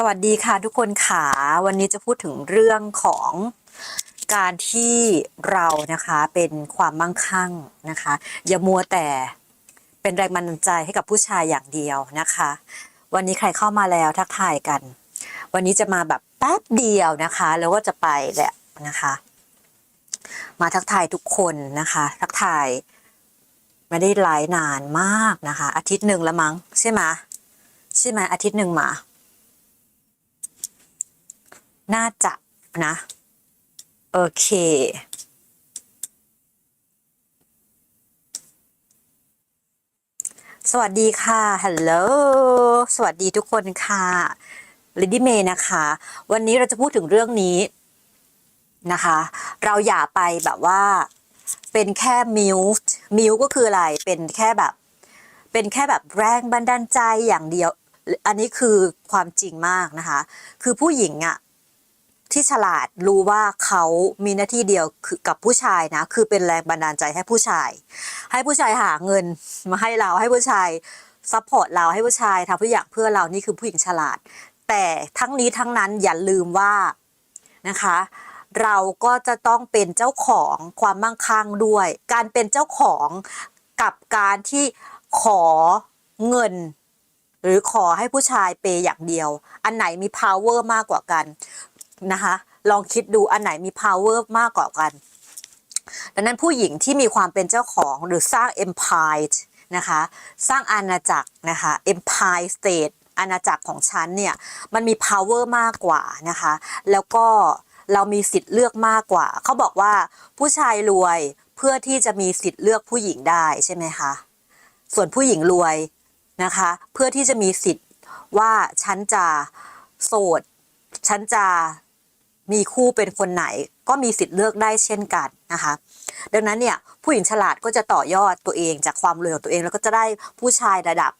สวัสดีค่ะทุกคนค่ะ วันนี้จะพูดถึงเรื่องของการที่เรานะคะเป็นความมั่งคั่งนะคะ อย่ามัวแต่เป็นแรงบันดาลใจให้กับผู้ชายอย่างเดียวนะคะ วันนี้ใครเข้ามาแล้วทักทายกัน วันนี้จะมาแบบแป๊บเดียวนะคะ แล้วก็จะไปแหละนะคะ มาทักทายทุกคนนะคะ ทักทายไม่ได้ไลฟ์นานมากนะคะ อาทิตย์หนึ่งละมั้งใช่ไหมใช่ไหมอาทิตย์หนึ่งมา น่าจะนะ โอเค สวัสดีค่ะฮัลโหลสวัสดีทุกคนค่ะลิดี้เมย์นะคะ วันนี้เราจะพูดถึงเรื่องนี้นะคะ เราอย่าไปแบบว่า เป็นแค่มิวส์มิวก็คืออะไร เป็นแค่แบบ เป็นแค่แบบแรงบันดาลใจอย่างเดียว อันนี้คือความจริงมากนะคะ คือผู้หญิงอะ ที่ฉลาดรู้ว่าเขามีหน้าที่เดียวคือกับผู้ชายนะ คือเป็นแรงบันดาลใจให้ผู้ชาย ให้ผู้ชายหาเงินมาให้เราให้ผู้ชายซัพพอร์ตเราให้ผู้ชายทำทุกอย่างเพื่อเรานี่คือผู้หญิงฉลาด แต่ทั้งนี้ทั้งนั้นอย่าลืมว่านะคะ เราก็จะต้องเป็นเจ้าของความมั่งคั่งด้วย การเป็นเจ้าของกับการที่ขอเงิน หรือขอให้ผู้ชายเปย์อย่างเดียว อันไหนมี power มากกว่ากัน นะคะ ลองคิดดูอันไหนมี power มากกว่ากัน ดังนั้นผู้หญิงที่มีความเป็นเจ้าของหรือสร้าง empire นะคะ สร้างอาณาจักรนะคะ empire state อาณาจักรของฉันเนี่ย มันมี power มากกว่านะคะ แล้วก็เรามีสิทธิ์เลือกมากกว่า เขาบอกว่าผู้ชายรวยเพื่อที่จะมีสิทธิ์เลือกผู้หญิงได้ใช่ไหมคะ ส่วนผู้หญิงรวยนะคะ เพื่อที่จะมีสิทธิ์ว่าฉันจะโสด ฉันจะ มีคู่เป็นคนไหนก็มีสิทธิ์เลือกได้เช่นกันนะคะ ดังนั้นเนี่ยผู้หญิงฉลาดก็จะต่อยอดตัวเองจากความรวยของตัวเอง แล้วก็จะได้ผู้ชายระดับ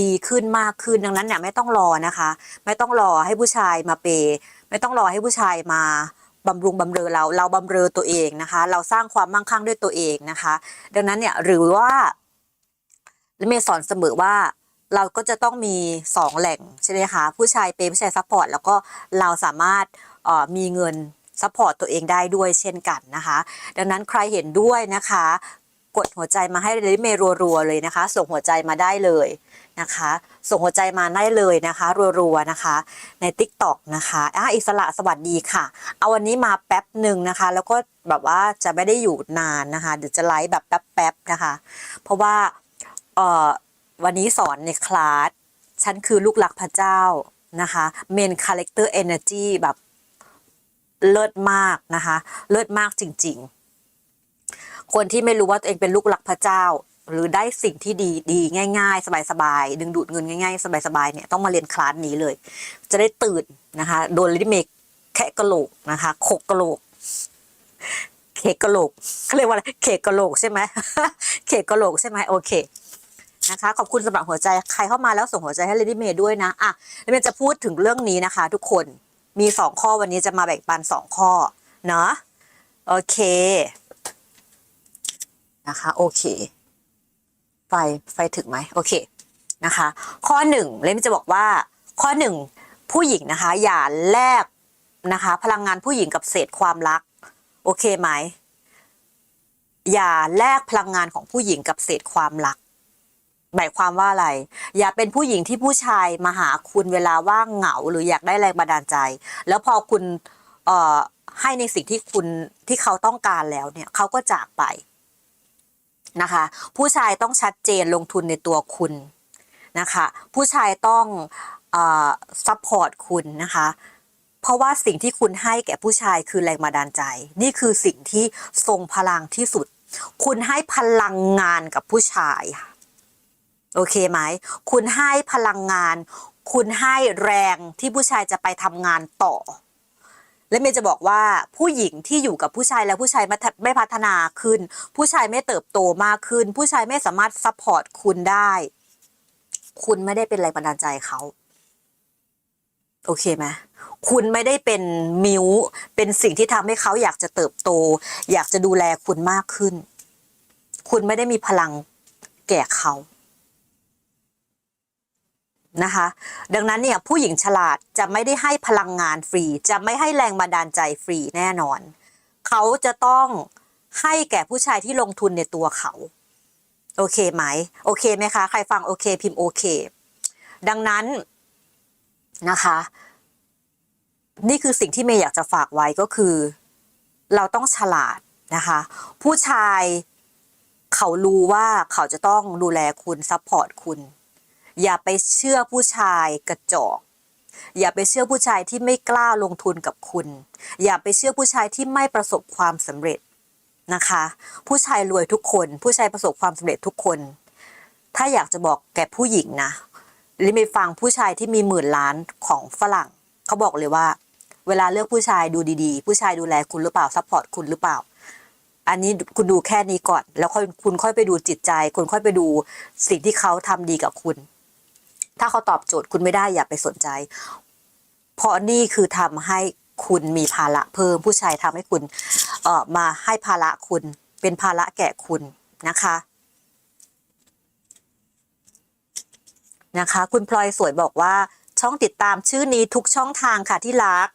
ดีขึ้นมากขึ้นดังนั้นเนี่ยไม่ต้องรอนะคะ ไม่ต้องรอให้ผู้ชายมาเปย์ไม่ต้องรอให้ผู้ชายมาบำรุงบำเรอเราเราบำเรอตัวเองนะคะ เราสร้างความมั่งคั่งด้วยตัวเองนะคะ ดังนั้นเนี่ยหรือว่าเมย์สอนเสมอว่าเราก็จะต้องมีสองแหล่งใช่ไหมคะผู้ชายเปย์ผู้ชายซัพพอร์ตแล้วก็เราสามารถ มีเงินซัพพอร์ตตัวเองได้ด้วยเช่นกันนะคะ ดังนั้นใครเห็นด้วยนะคะ กดหัวใจมาให้เลยเมรัวๆเลยนะคะ ส่งหัวใจมาได้เลยนะคะ ส่งหัวใจมาได้เลยนะคะ รัวๆนะคะ ใน t ิ k t o k นะคะอะอิสระสวัสดีค่ะ เอาวันนี้มาแป๊บหนึ่งนะคะ แล้วก็แบบว่าจะไม่ได้อยู่นานนะคะเดี๋ยวจะไลฟ์แบบแป๊บๆนะคะ เพราะว่าเอ่อวันนี้สอนในคลาสฉันคือลูกหลักพระเจ้านะคะเมนคาแรคเตอร์เอเนอร์จีแบบ เลิศมากนะคะ เลิศมากจริง ๆ คนที่ไม่รู้ว่าตัวเองเป็นลูกหลักพระเจ้า หรือได้สิ่งที่ดีดีง่าย ๆ สบายๆดึงดูดเงินง่ายๆ สบายๆเนี่ยต้องมาเรียนคลาสนี้เลย จะได้ตื่นนะคะ โดนลิเมกแคะกะโหลกนะคะขกกะโหลกเคกกะโหลกเขาเรียกว่าอะไรเคกกะโหลกใช่ไหมเคกกะโหลกใช่ไหมโอเคนะคะขอบคุณสำหรับหัวใจใครเข้ามาแล้วส่งหัวใจให้ Lady May ด้วยนะอะแล้เมย์จะพูดถึงเรื่องนี้นะคะ ทุกคน มีสองข้อวันนี้จะมาแบ่งปันสองข้อเนาะโอเคนะคะโอเค ไฟไฟถึงไหมโอเคนะคะ ข้อหนึ่งเลยจะบอกว่า ข้อหนึ่งผู้หญิงนะคะ อย่าแลกนะคะ พลังงานผู้หญิงกับเศษความรัก โอเคไหมอย่าแลกพลังงานของผู้หญิงกับเศษความรัก หมายความว่าอะไร อย่าเป็นผู้หญิงที่ผู้ชายมาหาคุณเวลาว่างเหงาหรืออยากได้แรงบันดาลใจ แล้วพอคุณเอ่อให้ในสิ่งที่คุณที่เขาต้องการแล้วเนี่ยเขาก็จากไปนะคะ ผู้ชายต้องชัดเจนลงทุนในตัวคุณนะคะ ผู้ชายต้องเอ่อซัพพอร์ตคุณนะคะ เพราะว่าสิ่งที่คุณให้แก่ผู้ชายคือแรงบันดาลใจ นี่คือสิ่งที่ทรงพลังที่สุด คุณให้พลังงานกับผู้ชายค่ะ โอเคไหม คุณให้พลังงาน คุณให้แรงที่ผู้ชายจะไปทำงานต่อ และเมย์จะบอกว่าผู้หญิงที่อยู่กับผู้ชายแล้วผู้ชายไม่ทัไม่พัฒนาขึ้น ผู้ชายไม่เติบโตมากขึ้น ผู้ชายไม่สามารถซัพพอร์ตคุณได้ คุณไม่ได้เป็นแรงบันดาลใจเขา โอเคไหมคุณไม่ได้เป็นมิวเป็นสิ่งที่ทำให้เขาอยากจะเติบโต อยากจะดูแลคุณมากขึ้น คุณไม่ได้มีพลังแก่เขา นะคะ ดังนั้นเนี่ยผู้หญิงฉลาดจะไม่ได้ให้พลังงานฟรี จะไม่ให้แรงบันดาลใจฟรีแน่นอน เขาจะต้องให้แก่ผู้ชายที่ลงทุนในตัวเขา โอเคไหม โอเคไหมคะ ใครฟังโอเคพิมพ์โอเค ดังนั้นนะคะ นี่คือสิ่งที่เมย์อยากจะฝากไว้ก็คือ เราต้องฉลาดนะคะ ผู้ชายเขารู้ว่าเขาจะต้องดูแลคุณซัพพอร์ตคุณ อย่าไปเชื่อผู้ชายกระจอกอย่าไปเชื่อผู้ชายที่ไม่กล้าลงทุนกับคุณ อย่าไปเชื่อผู้ชายที่ไม่ประสบความสำเร็จนะคะ ผู้ชายรวยทุกคน ผู้ชายประสบความสำเร็จทุกคน ถ้าอยากจะบอกแก่ผู้หญิงนะลิไปฟังผู้ชายที่มีหมื่นล้านของฝรั่ง เขาบอกเลยว่า เวลาเลือกผู้ชายดูดีๆ ผู้ชายดูแลคุณหรือเปล่าซัพพอร์ตคุณหรือเปล่า อันนี้คุณดูแค่นี้ก่อน แล้วค่อยคุณค่อยไปดูจิตใจ คุณค่อยไปดูสิ่งที่เขาทำดีกับคุณ ถ้าเขาตอบโจทย์คุณไม่ได้อย่าไปสนใจ เพราะนี่คือทำให้คุณมีภาระเพิ่มผู้ชายทำให้คุณเอ่อมาให้ภาระคุณ เป็นภาระแก่คุณนะคะนะคะ คุณพลอยสวยบอกว่าช่องติดตามชื่อนี้ทุกช่องทางค่ะที่รัก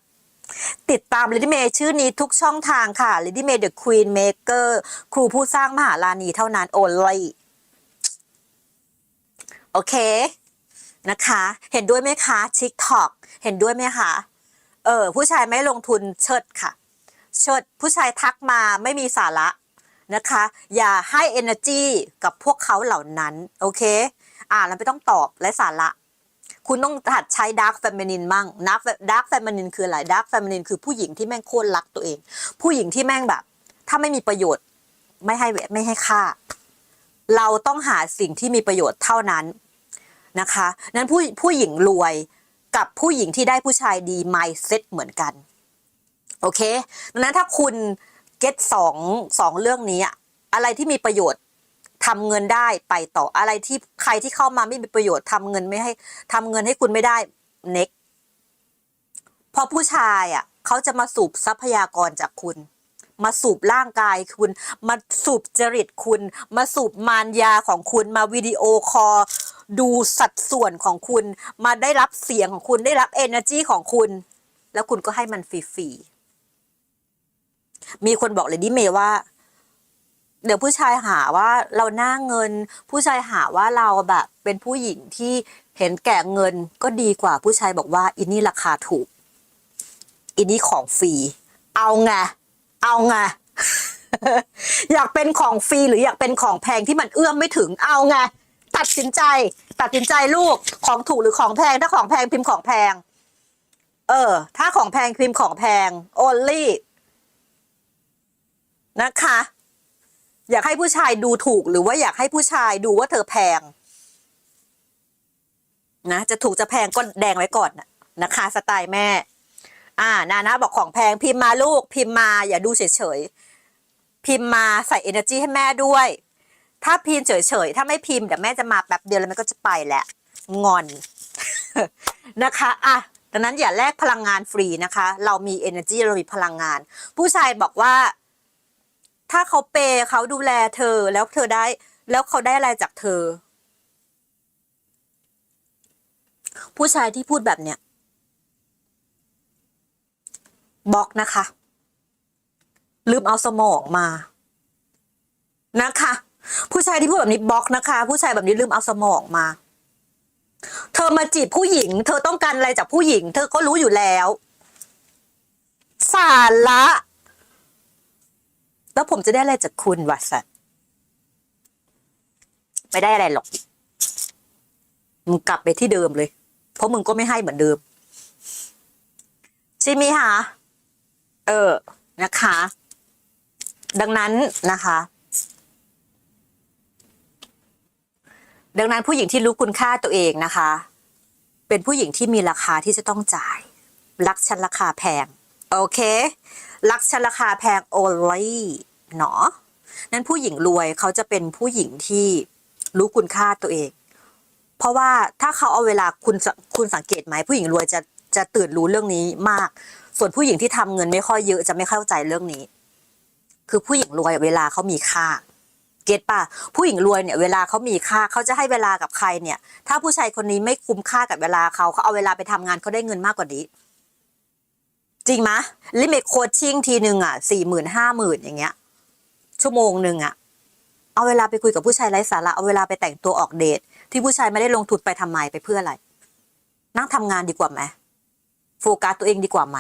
ติดตาม Lady May ชื่อนี้ทุกช่องทางค่ะ Lady May the Queen Maker ครูผู้สร้างมหาลานีเท่านั้น only โอเค นะคะ เห็นด้วยไหมคะ TikTok เห็นด้วยไหมคะเออผู้ชายไม่ลงทุนเชิดค่ะ เชิดผู้ชายทักมาไม่มีสาระนะคะ อย่าให้ energy กับพวกเขาเหล่านั้น โอเค อ่านแล้วไม่ต้องตอบและสาระ คุณต้องหัดใช้ dark feminine มั่ง dark dark feminine คืออะไร dark feminine คือผู้หญิงที่แม่งโคตรรักตัวเอง ผู้หญิงที่แม่งแบบ ถ้าไม่มีประโยชน์ ไม่ให้ไม่ให้ค่า เราต้องหาสิ่งที่มีประโยชน์เท่านั้น นะคะนั้นผู้ผู้หญิงรวยกับผู้หญิงที่ได้ผู้ชายดี mindset เหมือนกันโอเคดังนั้นถ้าคุณเก็ตสองสองเรื่องนี้อะอะไรที่มีประโยชน์ทำเงินได้ไปต่ออะไรที่ใครที่เข้ามาไม่มีประโยชน์ทำเงินไม่ให้ทำเงินให้คุณไม่ได้เน็กพอผู้ชายอะเขาจะมาสูบทรัพยากรจากคุณ มาสูบร่างกายคุณ มาสูบจริตคุณ มาสูบมารยาของคุณมาวิดีโอคอลดูสัดส่วนของคุณ มาได้รับเสียงของคุณได้รับ energy ของคุณ แล้วคุณก็ให้มันฟรีๆมีคนบอกเลยดิเมย์ว่า เดี๋ยวผู้ชายหาว่าเราหน้าเงิน ผู้ชายหาว่าเราแบบ เป็นผู้หญิงที่เห็นแก่เงินก็ดีกว่าผู้ชายบอกว่าอินนี่ราคาถูกอินนี่ของฟรีเอาไง เอาไง อยากเป็นของฟรีหรืออยากเป็นของแพงที่มันเอื้อมไม่ถึงเอาไง ตัดสินใจ ตัดสินใจลูกของถูกหรือของแพง ถ้าของแพงพิมพ์ของแพง เออ ถ้าของแพงพิมพ์ของแพง only นะคะ อยากให้ผู้ชายดูถูกหรือว่าอยากให้ผู้ชายดูว่าเธอแพงนะจะถูกจะแพงก็แดงไว้ก่อนน่ะนะคะ สไตล์แม่ อ่านานะบอกของแพงพิมพ์มาลูกพิมพ์มาอย่าดูเฉยๆพิมพ์มาใส่ energy ให้แม่ด้วย ถ้าพิมพ์เฉยๆถ้าไม่พิมพ์เดี๋ยวแม่จะมาแป๊บเดียวแล้วแมันก็จะไปแหละงอนนะคะอะดังนั้นอย่าแลกพลังงานฟรีนะคะ เรามี energy เรามีพลังงาน ผู้ชายบอกว่า ถ้าเขาเปย์เขาดูแลเธอแล้วเธอได้ แล้วเขาได้อะไรจากเธอ ผู้ชายที่พูดแบบเนี้ย บล็อกนะคะ ลืมเอาสมองมา นะคะ ผู้ชายที่พูดแบบนี้บล็อกนะคะ ผู้ชายแบบนี้ลืมเอาสมองมา เธอมาจีบผู้หญิง เธอต้องการอะไรจากผู้หญิง เธอก็รู้อยู่แล้ว สาระ แล้วผมจะได้อะไรจากคุณวะสัตว์ไม่ได้อะไรหรอก มึงกลับไปที่เดิมเลย เพราะมึงก็ไม่ให้เหมือนเดิมใช่ไหมคะ เออนะคะ ดังนั้นนะคะ ดังนั้นผู้หญิงที่รู้คุณค่าตัวเองนะคะ เป็นผู้หญิงที่มีราคาที่จะต้องจ่าย รักฉันราคาแพง โอเค รักฉันราคาแพงโอลี่เนาะนั้นผู้หญิงรวยเขาจะเป็นผู้หญิงที่รู้คุณค่าตัวเอง เพราะว่าถ้าเขาเอาเวลาคุณคุณสังเกตไหมผู้หญิงรวยจะจะตื่นรู้เรื่องนี้มาก ส่วนผู้หญิงที่ทำเงินไม่ค่อยเยอะจะไม่เข้าใจเรื่องนี้ คือผู้หญิงรวยเวลาเขามีค่า เก็ตป่ะผู้หญิงรวยเนี่ยเวลาเขามีค่าเขาจะให้เวลากับใครเนี่ย ถ้าผู้ชายคนนี้ไม่คุ้มค่ากับเวลาเขาเขาเอาเวลาไปทำงานเขาได้เงินมากกว่านี้ จริงไหมลิมิตโคชชิ่งทีหนึ่งอะสี่หมื่นห้าหมื่นอย่างเงี้ย ชั่วโมงหนึ่งอะเอาเวลาไปคุยกับผู้ชายไร้สาระเอาเวลาไปแต่งตัวออกเดท ที่ผู้ชายไม่ได้ลงทุนไปทำไมไปเพื่ออะไร นั่งทำงานดีกว่าไหมโฟกัสตัวเองดีกว่าไหม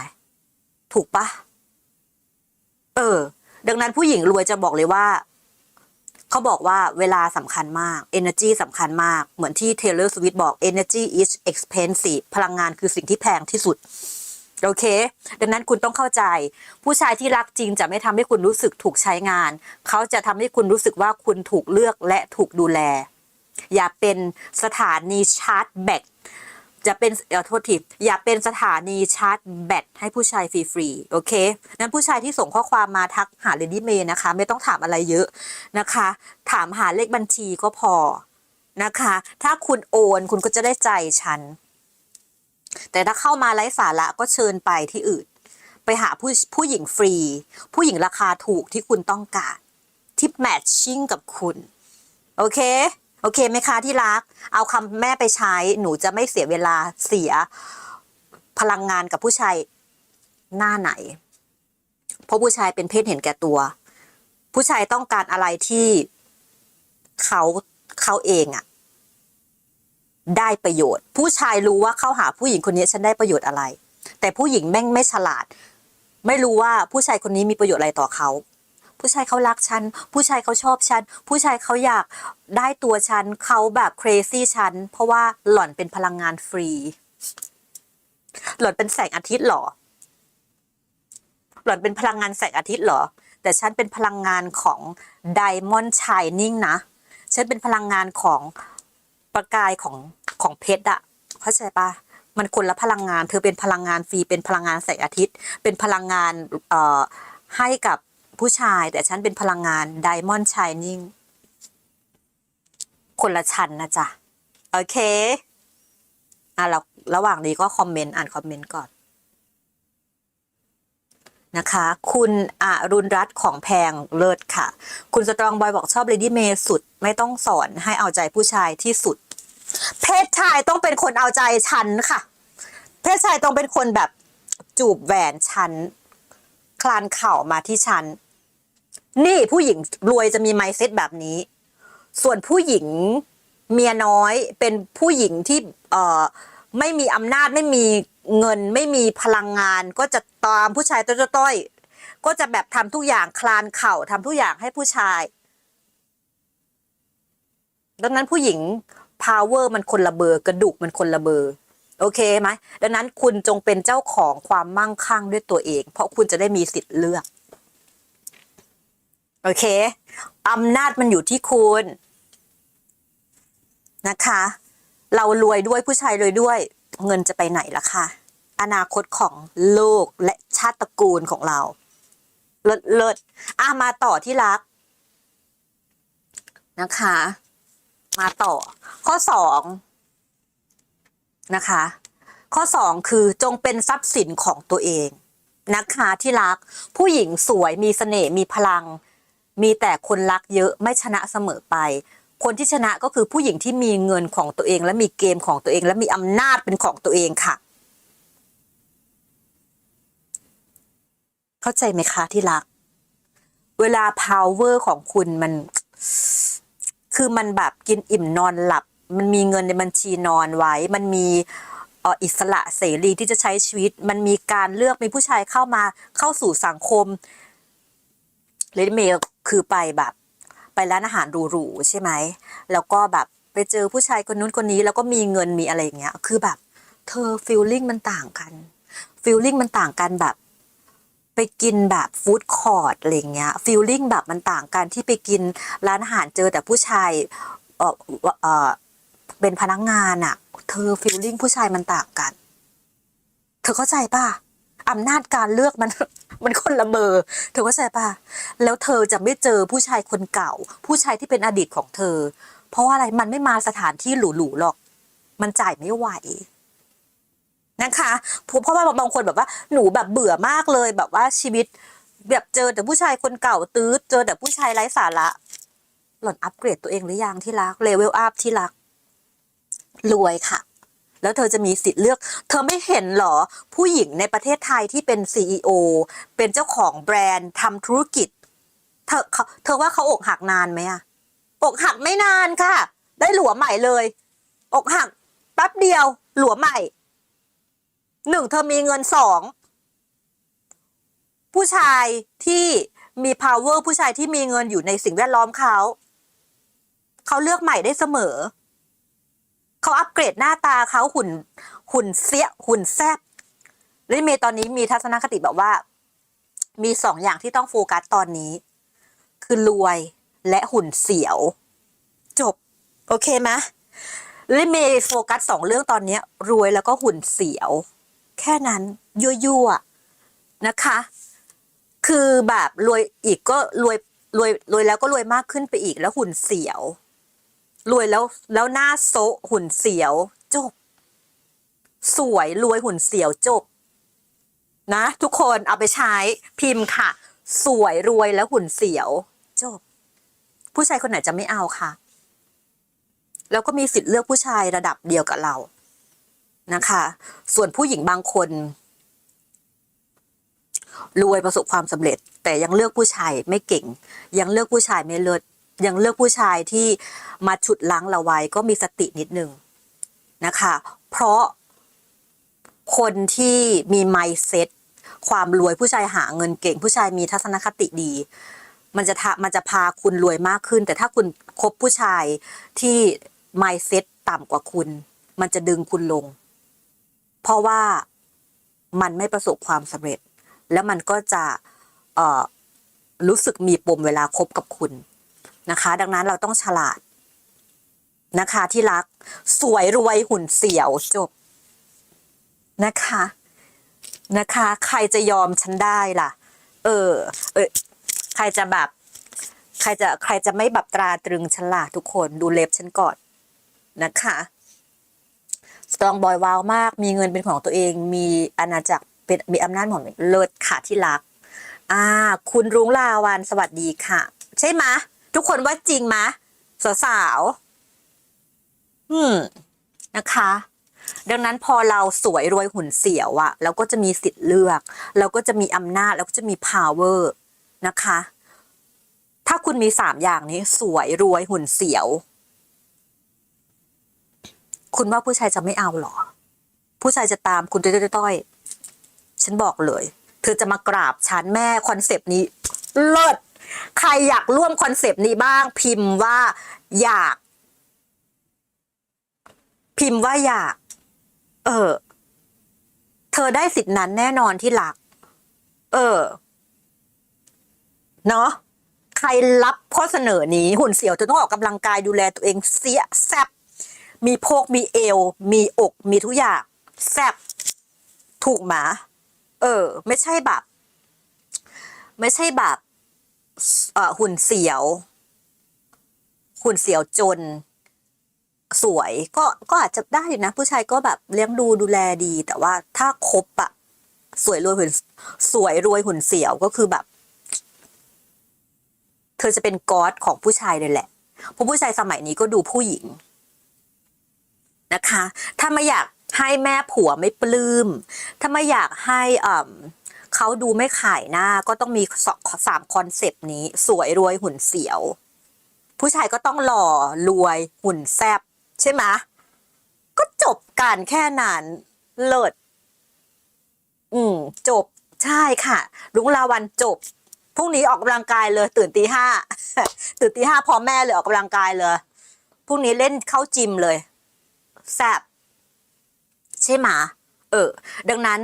ถูกปะเออ ดังนั้นผู้หญิงรวยจะบอกเลยว่า เขาบอกว่าเวลาสำคัญมาก energy สำคัญมาก เหมือนที่ Taylor Swift บอก energy is expensive พลังงานคือสิ่งที่แพงที่สุด โอเค ดังนั้นคุณต้องเข้าใจ ผู้ชายที่รักจริงจะไม่ทำให้คุณรู้สึกถูกใช้งาน เขาจะทำให้คุณรู้สึกว่าคุณถูกเลือกและถูกดูแล อย่าเป็นสถานีชาร์จแบต จะเป็นเอ่อโทษทีอย่าเป็นสถานีชาร์จแบตให้ผู้ชายฟรีๆโอเคนั้นผู้ชายที่ส่งข้อความมาทักหาเลดี้เมย์นะคะ ไม่ต้องถามอะไรเยอะนะคะ ถามหาเลขบัญชีก็พอนะคะ ถ้าคุณโอนคุณก็จะได้ใจฉัน แต่ถ้าเข้ามาไร้สาระก็เชิญไปที่อื่น ไปหาผู้ผู้หญิงฟรี ผู้หญิงราคาถูกที่คุณต้องการที่แมทชิ่งกับคุณ โอเค โอเคไหมคะที่รัก เอาคำแม่ไปใช้ หนูจะไม่เสียเวลาเสียพลังงานกับผู้ชายหน้าไหน เพราะผู้ชายเป็นเพศเห็นแก่ตัว ผู้ชายต้องการอะไรที่เขาเขาเองอะได้ประโยชน์ ผู้ชายรู้ว่าเข้าหาผู้หญิงคนนี้ฉันได้ประโยชน์อะไร แต่ผู้หญิงแม่งไม่ฉลาด ไม่รู้ว่าผู้ชายคนนี้มีประโยชน์อะไรต่อเขา ผู้ชายเขารักฉัน ผู้ชายเขาชอบฉัน ผู้ชายเขาอยากได้ตัวฉันเขาแบบ crazy ฉัน เพราะว่าหล่อนเป็นพลังงานฟรี หล่อนเป็นแสงอาทิตย์หรอ หล่อนเป็นพลังงานแสงอาทิตย์หรอ แต่ฉันเป็นพลังงานของ Diamond Shining นะ ฉันเป็นพลังงานของประกายของของเพชรอะเข้าใจปะมันคนละพลังงาน เธอเป็นพลังงานฟรี เป็นพลังงานแสงอาทิตย์ เป็นพลังงานเอ่อให้กับ ผู้ชาย แต่ฉันเป็นพลังงาน Diamond Shining คนละชั้นนะจ๊ะ โอเคอะเราระหว่างนี้ก็คอมเมนต์อ่านคอมเมนต์ก่อน นะคะ คุณอรุณรัตน์ของแพงเลิศค่ะ คุณสตรองบอยบอกชอบเลดี้เมย์สุด ไม่ต้องสอนให้เอาใจผู้ชายที่สุด เพศชายต้องเป็นคนเอาใจฉันค่ะ เพศชายต้องเป็นคนแบบจูบแหวนฉัน คลานเข่ามาที่ฉัน นี่ผู้หญิงรวยจะมีไมเซ็ตแบบนี้ ส่วนผู้หญิงเมียน้อยเป็นผู้หญิงที่เอ่อไม่มีอำนาจไม่มีเงินไม่มีพลังงาน ก็จะตามผู้ชายต้อยๆก็จะแบบทำทุกอย่างคลานเข่าทำทุกอย่างให้ผู้ชาย ดังนั้นผู้หญิง power มันคนละเบอร์กระดูกมันคนละเบอร์โอเคไหมดังนั้นคุณจงเป็นเจ้าของความมั่งคั่งด้วยตัวเอง เพราะคุณจะได้มีสิทธิ์เลือก โอเคอำนาจมันอยู่ที่คุณนะคะ เรารวยด้วยผู้ชายรวยด้วย เงินจะไปไหนล่ะคะอนาคตของโลกและชาติตระกูลของเรา เลิศเลิศอะมาต่อที่รัก นะคะ มาต่อ ข้อสองนะคะ ข้อสองคือจงเป็นทรัพย์สินของตัวเองนะคะที่รักผู้หญิงสวยมีเสน่ห์มีพลัง มีแต่คนรักเยอะไม่ชนะเสมอไป คนที่ชนะก็คือผู้หญิงที่มีเงินของตัวเอง และมีเกมของตัวเอง และมีอำนาจเป็นของตัวเองค่ะ เข้าใจไหมคะที่รัก เวลา power ของคุณมันคือมันแบบกินอิ่มนอนหลับ มันมีเงินในบัญชีนอนไว้ มันมีอิสระเสรีที่จะใช้ชีวิต มันมีการเลือกมีผู้ชายเข้ามาเข้าสู่สังคม ลดเมย์คือไปแบบไปร้านอาหารหรูๆใช่ไหม แล้วก็แบบไปเจอผู้ชายคนนู้นคนนี้แล้วก็มีเงินมีอะไรอย่างเงี้ย คือแบบ เธอฟีลลิ่งมันต่างกันฟีลลิ่งมันต่างกันแบบ ไปกินแบบฟู้ดคอร์ทอะไรเงี้ยฟีลลิ่งแบบมันต่างกันที่ไปกินร้านอาหารเจอแต่ผู้ชายเออเออเป็นพนักงานอะเธอฟีลลิ่งผู้ชายมันต่างกัน เธอเข้าใจป่ะอำนาจการเลือกมัน มันคนละเบอร์เธอเข้าใจปะแล้วเธอจะไม่เจอผู้ชายคนเก่า ผู้ชายที่เป็นอดีตของเธอ เพราะว่าอะไรมันไม่มาสถานที่หรูๆหรอก มันจ่ายไม่ไหวนะคะเพราะเพราะว่าบางคนแบบว่าหนูแบบเบื่อมากเลยแบบว่าชีวิต แบบเจอแต่ผู้ชายคนเก่าตื้อเจอแต่ผู้ชายไร้สาระ หล่อนอัปเกรดตัวเองหรือยังที่รักเลเวลอัพที่รักรวยค่ะ แล้วเธอจะมีสิทธิ์เลือก เธอไม่เห็นเหรอ ผู้หญิงในประเทศไทยที่เป็นซีอเป็นเจ้าของแบรนด์ทำธุรกิจ เธอเขาเธอว่าเขาอกหักนานไหมอะอกหักไม่นานค่ะ ได้หลัวใหม่เลย อกหักแป๊บเดียว หลัวใหม่หนึ่งเธอมีเงินสองผู้ชายที่มี power ผู้ชายที่มีเงินอยู่ในสิ่งแวดล้อมเขา เขาเลือกใหม่ได้เสมอ เขาอัปเกรดหน้าตาเขาหุ่นหุ่นเสียหุ่นแซบละเมตอนนี้มีทัศนคติแบบว่า มีสองอย่างที่ต้องโฟกัสตอนนี้ คือรวยและหุ่นเสียว จบ โอเคไหมละเมโฟกัสสองเรื่องตอนนี้รวยแล้วก็หุ่นเสียว แค่นั้นยั่วๆนะคะ คือแบบรวยอีกก็รวยรวยรวยแล้วก็รวยมากขึ้นไปอีกแล้วหุ่นเสียว รวยแล้วแล้วหน้าโซะหุ่นเสียวจบ สวยรวยหุ่นเสียวจบ นะ ทุกคนเอาไปใช้พิมพ์ค่ะ สวยรวยแล้วหุ่นเสียว จบ ผู้ชายคนไหนจะไม่เอาค่ะแล้วก็มีสิทธิ์เลือกผู้ชายระดับเดียวกับเรานะคะ ส่วนผู้หญิงบางคน รวยประสบความสำเร็จ แต่ยังเลือกผู้ชายไม่เก่ง ยังเลือกผู้ชายไม่เลิศ ยังเลือกผู้ชายที่มาฉุดล้างเราไว้ก็มีสตินิดนึงนะคะ เพราะคนที่มี mindset ความรวยผู้ชายหาเงินเก่ง ผู้ชายมีทัศนคติดี มันจะทมันจะพาคุณรวยมากขึ้น แต่ถ้าคุณคบผู้ชายที่ mindset ต่ำกว่าคุณ มันจะดึงคุณลง เพราะว่ามันไม่ประสบความสำเร็จ แล้วมันก็จะรู้สึกมีปมเวลาคบกับคุณ นะคะ ดังนั้นเราต้องฉลาดนะคะ ที่รักสวยรวยหุ่นเสียวจบนะคะนะคะ ใครจะยอมฉันได้ล่ะ เออ เออใครจะแบบ ใครจะใครจะไม่แบบตราตรึงฉันล่ะทุกคนดูเล็บฉันก่อนนะคะสตรองบอยวาวมาก มีเงินเป็นของตัวเอง มีอาณาจักรเป็นมีอำนาจของเลิศค่ะที่รัก อ่า คุณรุ้งลาวันสวัสดีค่ะ ใช่ไหม ทุกคนว่าจริงไหมสาวๆอืมนะคะ ดังนั้นพอเราสวยรวยหุ่นเสียวอะเราก็จะมีสิทธิ์เลือก เราก็จะมีอำนาจเราก็จะมี power นะคะ ถ้าคุณมีสามอย่างนี้ สวยรวยหุ่นเสียว คุณว่าผู้ชายจะไม่เอาหรอ ผู้ชายจะตามคุณต้อยๆฉันบอกเลย เธอจะมากราบฉันแม่คอนเซปต์นี้เลิศ ใครอยากร่วมคอนเซปต์นี้บ้าง พิมพ์ว่าอยาก พิมพ์ว่าอยาก เออ เธอได้สิทธินั้นแน่นอนที่หลัก เออ เนาะใครรับข้อเสนอนี้หุ่นเสียวเธอต้องออกกำลังกายดูแลตัวเองเสียแซบมีโพกมีเอว มีอกมีทุกอย่างแซบถูกไหมเออ ไม่ใช่แบบ ไม่ใช่แบบ หุ่นเสียว หุ่นเสียวจน สวยก็ก็อาจจะได้นะ ผู้ชายก็แบบเลี้ยงดูดูแลดี แต่ว่าถ้าคบอะสวยรวยหุ่นสวยรวยหุ่นเสียวก็คือแบบ เธอจะเป็นก๊อดของผู้ชายเลยแหละเพราะผู้ชายสมัยนี้ก็ดูผู้หญิงนะคะ ถ้าไม่อยากให้แม่ผัวไม่ปลื้ม ถ้าไม่อยากให้อ่า เขาดูไม่ขายหน้าก็ต้องมีสามคอนเซปต์นี้ สวยรวยหุ่นเสียว ผู้ชายก็ต้องหล่อรวยหุ่นแซบใช่ไหมก็จบกันแค่นั้นเลิศอืม จบใช่ค่ะรุ้งลาวันจบพรุ่งนี้ออกกำลังกายเลย ตื่นตีห้าตื่นตีห้าพอแม่เลยออกกำลังกายเลยพรุ่งนี้เล่นเข้าจิมเลยแซบใช่ไหมเออ ดังนั้น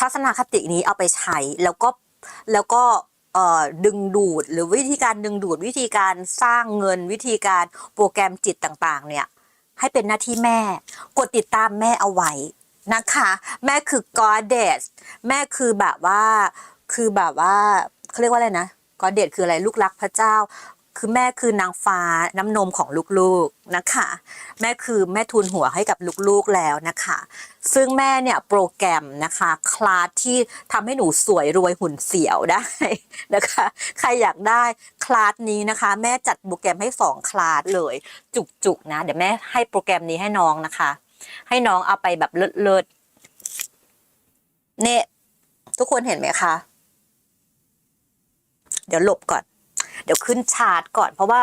ทัศนคตินี้เอาไปใช้แล้วก็แล้วก็ดึงดูดหรือวิธีการดึงดูดวิธีการสร้างเงินวิธีการโปรแกรมจิตต่างๆ เนี่ย ให้เป็นหน้าที่แม่ กดติดตามแม่เอาไว้นะคะ แม่คือ goddess แม่คือแบบว่าคือแบบว่าเขาเรียกว่าอะไรนะ goddess คืออะไรลูกรักพระเจ้า คือแม่คือนางฟ้าน้ำนมของลูกๆนะคะ แม่คือแม่ทุนหัวให้กับลูกๆแล้วนะคะ ซึ่งแม่เนี่ยโปรแกรมนะคะคลาสที่ทำให้หนูสวยรวยหุ่นเสียวได้นะคะ ใครอยากได้คลาสนี้นะคะ แม่จัดโปรแกรมให้สองคลาสเลยจุกๆนะเดี๋ยวแม่ให้โปรแกรมนี้ให้น้องนะคะ ให้น้องเอาไปแบบเลิศๆเนี่ยทุกคนเห็นไหมคะ เดี๋ยวหลบก่อน เดี๋ยวขึ้นชาร์ตก่อน เพราะว่า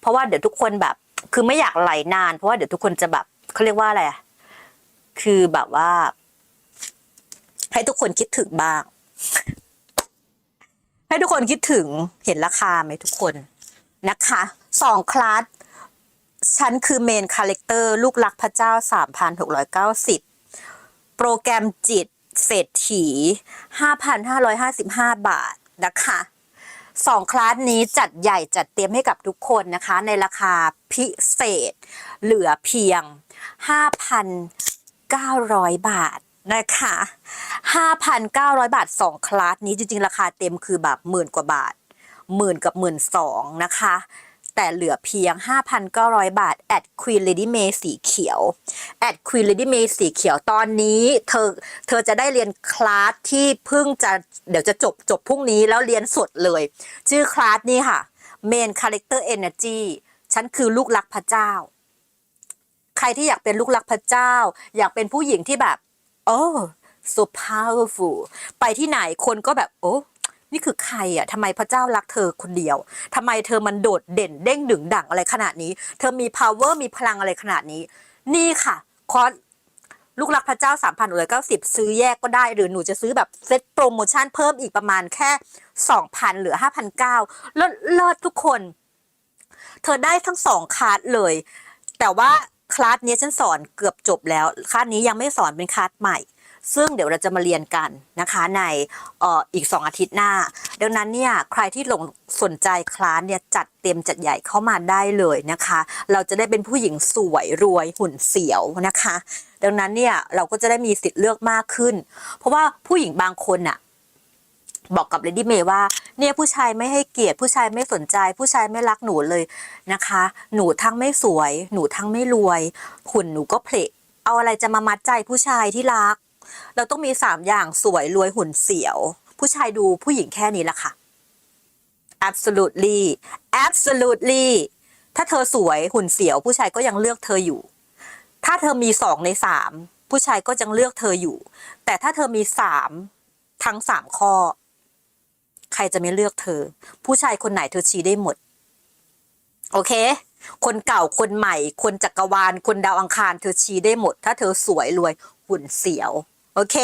เพราะว่าเดี๋ยวทุกคนแบบ คือไม่อยากไหลนาน เพราะว่าเดี๋ยวทุกคนจะแบบเขาเรียกว่าอะไรอะคือแบบว่า ให้ทุกคนคิดถึงบ้าง ให้ทุกคนคิดถึงเห็นราคาไหมทุกคนนะคะสองคลาสฉันคือเมนคาแรคเตอร์ลูกรักพระเจ้า 3,690 โปรแกรมจิตเศรษฐี 5,555 บาทนะคะ สองคลาสนี้จัดใหญ่จัดเตรียมให้กับทุกคนนะคะ ในราคาพิเศษ เหลือเพียง 5,900 บาทนะคะ 5,900 บาท 2 คลาสนี้จริงๆ ราคาเต็มคือแบบหมื่นกว่าบาทหมื่นกับหมื่นสองนะคะ แต่เหลือเพียง 5,900 บาท แอด Queen Lady May สีเขียว แอด Queen Lady May สีเขียวตอนนี้เธอเธอจะได้เรียนคลาสที่เพิ่งจะเดี๋ยวจะจบจบพรุ่งนี้แล้วเรียนสดเลย ชื่อคลาสนี่ค่ะ Main Character Energy ฉันคือลูกรักพระเจ้า ใครที่อยากเป็นลูกรักพระเจ้า อยากเป็นผู้หญิงที่แบบ โอ้ so powerful ไปที่ไหนคนก็แบบ โอ้ นี่คือใครอะทำไมพระเจ้ารักเธอคนเดียวทำไมเธอมันโดดเด่นเด้งดึงดังอะไรขนาดนี้ เธอมี power มีพลังอะไรขนาดนี้ นี่ค่ะคอร์สลูกรักพระเจ้า3 1 9 0 ซื้อแยกก็ได้ หรือหนูจะซื้อแบบเซ็ตโปรโมชั่นเพิ่มอีกประมาณแค่ 2,000 เหลือ 5,900เลิศเลิศทุกคน เธอได้ทั้งสองคลาสเลย แต่ว่าคลาสนี้ฉันสอนเกือบจบแล้ว คลาสนี้ยังไม่สอนเป็นคลาสใหม่ ซึ่งเดี๋ยวเราจะมาเรียนกันนะคะในอออีก 2 อาทิตย์หน้า ดังนั้นเนี่ยใครที่หลงสนใจคลาสเนี่ยจัดเต็มจัดใหญ่เข้ามาได้เลยนะคะ เราจะได้เป็นผู้หญิงสวยรวยหุ่นเสียวนะคะ ดังนั้นเนี่ยเราก็จะได้มีสิทธิ์เลือกมากขึ้น เพราะว่าผู้หญิงบางคนน่ะบอกกับเลดี้เมย์ว่าเนี่ยผู้ชายไม่ให้เกียรติผู้ชายไม่สนใจ ผู้ชายไม่รักหนูเลยนะคะ หนูทั้งไม่สวย หนูทั้งไม่รวยหุ่นหนูก็เพลเอาอะไรจะมามัดใจผู้ชายที่รัก เราต้องมีสามอย่างสวยรวยหุ่นเสียว ผู้ชายดูผู้หญิงแค่นี้แหละค่ะ absolutely absolutely ถ้าเธอสวยหุ่นเสียว ผู้ชายก็ยังเลือกเธออยู่ ถ้าเธอมีสองในสามผู้ชายก็ยังเลือกเธออยู่ แต่ถ้าเธอมีสามทั้งสามข้อ ใครจะไม่เลือกเธอ ผู้ชายคนไหนเธอชี้ได้หมด โอเค คนเก่าคนใหม่ คนจักรวาล คนดาวอังคาร เธอชี้ได้หมด ถ้าเธอสวยรวยหุ่นเสียว โอเค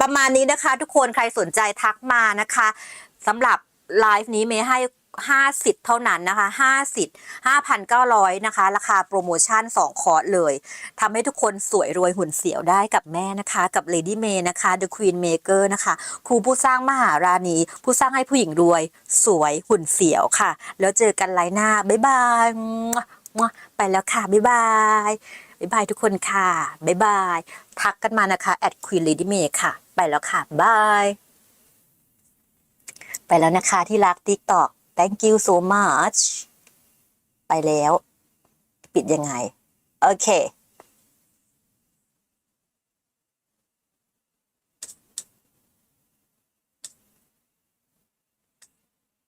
ประมาณนี้นะคะ ทุกคนใครสนใจทักมานะคะสำหรับไลฟ์นี้เมย์ให้5สิทธิ์เท่านั้นนะคะ5สิทธิ์5,900นะคะ ราคาโปรโมชั่น2คอร์สเลยทำให้ทุกคนสวยรวยหุ่นเสียวได้กับแม่นะคะ กับ Lady May นะคะ The Queen Maker นะคะ ครูผู้สร้างมหาราณี ผู้สร้างให้ผู้หญิงรวย สวยหุ่นเสียวค่ะ แล้วเจอกันไลน์หน้า บ๊ายบาย ไปแล้วค่ะ บ๊ายบาย บ๊ายบายทุกคนค่ะ บ๊ายบาย ทักกันมานะคะ at queen lady may ค่ะ ไปแล้วค่ะบาย ไปแล้วนะคะที่รักติ๊กตอก thank you so much ไปแล้ว ปิดยังไง โอเค